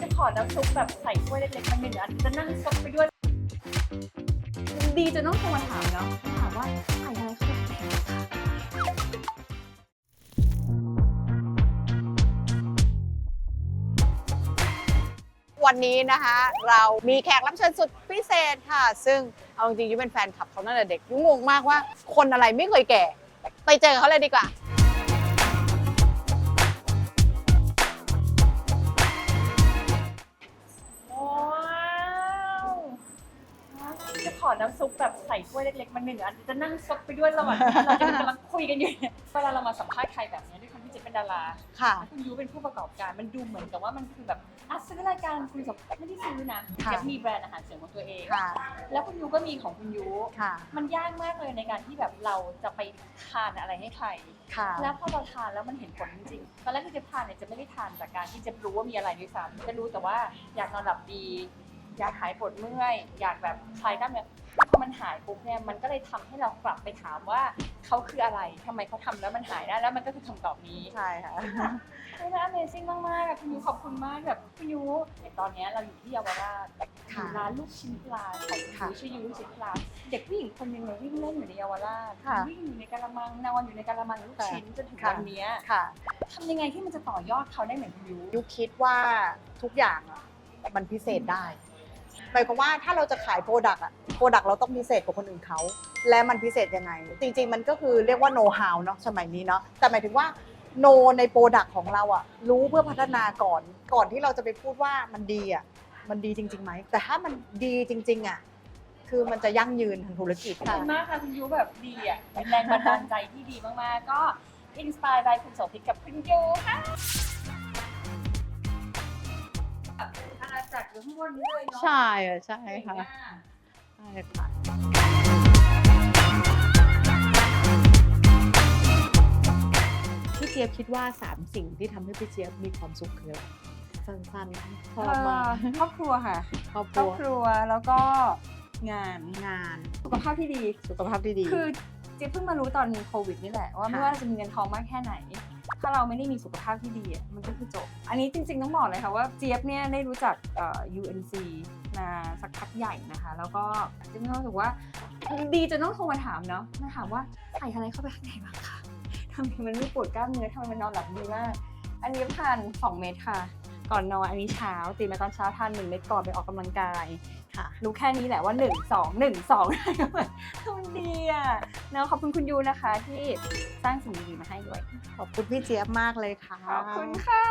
จะขอน้ำซุปแบบใส่ถ้วยเล็กๆมาหนึ่งอันจะนั่งซดไปด้วย ดีจนต้องโทรมาถามเนาะถามว่าใส่อะไรเข้าไปวันนี้นะคะเรามีแขกรับเชิญสุดพิเศษค่ะ ซึ่งเอาจริงๆยุ้ยเป็นแฟนคลับเขาตั้งแต่เด็กยุ้ยงงมากว่า คนอะไรไม่เคยแก่ ไปเจอเขาเลยดีกว่า อน้ำซุปแบบใส่ถ้วยเล็กๆมาหนึ่งอันจะนั่งซดไปด้วยระหว่างที่เราจะกำลังคุยกันอยู่เนี่ยเวลาเรามาสัมภาษณ์ใครแบบเนี้ยด้วยความที่เจ๊เป็นดาราค่ะ คุณยูเป็นผู้ประกอบการมันดูเหมือนกับว่ามันคือแบบอะซื้อรายการคุยกับไม่ได้ซื้อนะค่ะ เจ๊มีแบรนด์อาหารเสริมของตัวเอง ค่ะ แล้วคุณยูก็มีของคุณยูค่ะ มันยากมากเลยในการที่แบบเราจะไปทานอะไรให้ใคร ค่ะ แล้วพอเราทานแล้วมันเห็นผลจริงๆ ตอนแรกที่เจะทานเนี่ยจะไม่ได้ทานจากการที่จะรู้ว่ามีอะไรด้วยซ้ำจะรู้แต่ว่าอยากนอนหลับดี อยากหายปวดเมื่อย อยากแบบคลายกล้ามเนื้อพอมันหายปุ๊บเนี่ยมันก็เลยทำให้เรากลับไปถามว่าเขาคืออะไรทำไมเขาทำแล้วมันหายได้แล้วมันก็คือคำตอบนี้ใช่ค่ะใช่ไหม Amazing มากๆอะคุณยูขอบคุณมากแบบคุณยูในตอนเนี้ยเราอยู่ที่เยาวราชอยู่ร้านลูกชิ้นปลาของคุณค่ะยูชื่อยูลูกชิ้นปลาเด็กผู้หญิงคนหนึงเนี่ยวิ่งเล่นอยู่ในเยาวราชค่ะวิ่งอยู่ในกะละมังนอนอยู่ในกะละมังลูกชิ้นจนถึงค่ะวันเนี้ยค่ะทำยังไงที่มันจะต่อยอดเขาได้เหมือนคุณยูยุคคิดว่าทุกอย่างอะมันพิเศษได้ห มายความว่าถ้าเราจะขายโปรดักต์อะโปรดักต์เราต้องพิเศษกว่าคนอื่นเขา และมันพิเศษยังไง จริง ๆ มันก็คือเรียกว่าโน้ตฮาวเนาะสมัยนี้เนาะแต่หมายถึงว่าโนในโปรดักต์ของเราอะรู้เพื่อพัฒนาก่อนก่อนที่เราจะไปพูดว่ามันดีอะมันดีจริงๆไหมแต่ถ้ามันดีจริง ๆอะคือมันจะยั่งยืนทางธุรกิจขอบค่ะ คุณมากค่ะคุณยูแบบดีอะเป็นแรงบันดาลใจที่ดีมากๆ ก็อินสปายบายคุณโสภิตกับคุณยูค่ะ จักรอยู่ข้างบนนี้เลยเนาะใช่อะใช่เก่งค่ะมากใช่ค่ะ พี่เจี๊ยบคิดว่า3สิ่งที่ทำให้พี่เจี๊ยบมีความสุขคืออะไรสั้นๆชอบมากเอ่อครอบครัวค่ะครอบคครอรับวครัวแล้วก็งานงาน สุขภาพที่ดี สุขภาพที่ดี คือเจี๊ยบเพิ่งมารู้ตอนโควิดนี่แหละว่าไม่ค่ะว่าเราจะมีเงินทองมากแค่ไหน ถ้าเราไม่ได้มีสุขภาพที่ดีอะมันก็คือจบ อันนี้จริงๆต้องบอกเลยค่ะว่าเจี๊ยบเนี่ยได้รู้จักเอ่อ UNC มาสักพักใหญ่นะคะ แล้วก็เจี๊ยบมีความรู้สึกว่าดีจนต้องโทรมาถามเนาะมาถามว่าใส่อะไรเข้าไปข้างในบ้างคะทำไมมันไม่ปวดกล้ามเนื้อทำไมมันนอนหลับดีมาก อันนี้ทาน2เม็ดค่ะ ก่อนนอนอันนี้เช้าตื่นมาตอนเช้าทาน1เม็ดก่อนไปออกกำลังกาย ค่ะรู้แค่นี้แหละว่า 1 2 1 2อะไรก็แบบมันดีอะเนาะขอบคุณคุณยูนะคะ ที่สร้างสิ่งดีๆมาให้ด้วย ขอบคุณพี่เจี๊ยบมากเลยค่ะ ขอบคุณค่ะ